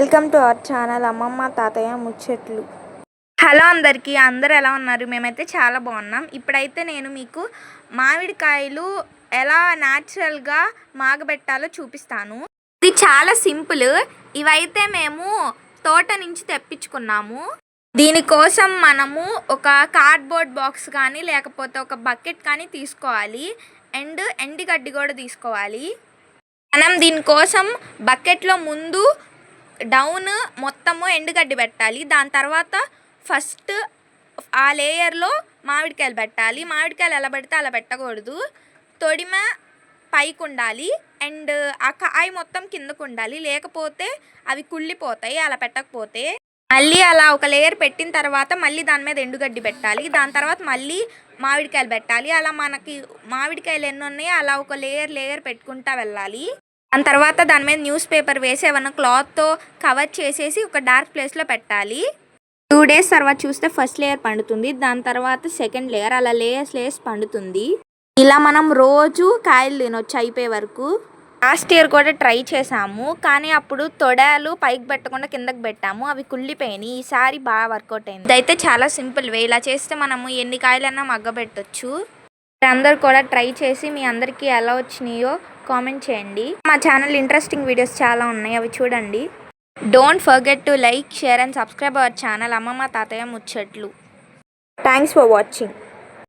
Welcome to our channel అమ్మమ్మ తాతయ్య ముచ్చట్లు. హలో అందరికీ అందరు ఎలా ఉన్నారు? మేమైతే చాలా బాగున్నాం. ఇప్పుడైతే నేను మీకు మామిడికాయలు ఎలా న్యాచురల్గా మాగబెట్టాలో చూపిస్తాను. ఇది చాలా సింపుల్. ఇవైతే మేము తోట నుంచి తెప్పించుకున్నాము. దీనికోసం మనము ఒక కార్డ్బోర్డ్ బాక్స్ కానీ లేకపోతే ఒక బకెట్ కానీ తీసుకోవాలి. అండ్ ఎండిగడ్డి కూడా తీసుకోవాలి. మనం దీనికోసం బకెట్లో ముందు డౌన్ మొత్తము ఎండుగడ్డి పెట్టాలి. దాని తర్వాత ఫస్ట్ ఆ లేయర్లో మామిడికాయలు పెట్టాలి. మామిడికాయలు ఎలా పెడితే అలా పెట్టకూడదు. తొడిమ పైకి ఉండాలి. అండ్ ఆ కాయ మొత్తం కిందకు ఉండాలి. లేకపోతే అవి కుళ్ళిపోతాయి. అలా పెట్టకపోతే మళ్ళీ అలా ఒక లేయర్ పెట్టిన తర్వాత మళ్ళీ దాని మీద ఎండుగడ్డి పెట్టాలి. దాని తర్వాత మళ్ళీ మామిడికాయలు పెట్టాలి. అలా మనకి మామిడికాయలు ఎన్ని ఉన్నాయో అలా ఒక లేయర్ లేయర్ పెట్టుకుంటా వెళ్ళాలి. దాని తర్వాత దాని మీద న్యూస్ పేపర్ వేసి ఏమన్నా క్లాత్తో కవర్ చేసేసి ఒక డార్క్ ప్లేస్లో పెట్టాలి. టూ డేస్ తర్వాత చూస్తే ఫస్ట్ లేయర్ పండుతుంది. దాని తర్వాత సెకండ్ లేయర్ అలా లేయర్స్ లేయర్స్ పండుతుంది. ఇలా మనం రోజు కాయలు తినొచ్చు అయిపోయే వరకు. లాస్ట్ ఇయర్ కూడా ట్రై చేసాము. కానీ అప్పుడు తొడాలు పైకి పెట్టకుండా కిందకి పెట్టాము. అవి కుళ్ళిపోయినాయి. ఈసారి బాగా వర్కౌట్ అయింది. ఇదైతే చాలా సింపుల్ వే. ఇలా చేస్తే మనము ఎన్ని కాయలన్నా మగ్గబెట్టచ్చు. అందరు కూడా ట్రై చేసి మీ అందరికీ ఎలా వచ్చినాయో కామెంట్ చేయండి. మా ఛానల్ ఇంట్రెస్టింగ్ వీడియోస్ చాలా ఉన్నాయి అవి చూడండి. Don't forget to like share and subscribe our channel అమ్మమ్మ తాతయ్య ముచ్చట్లు. Thanks for watching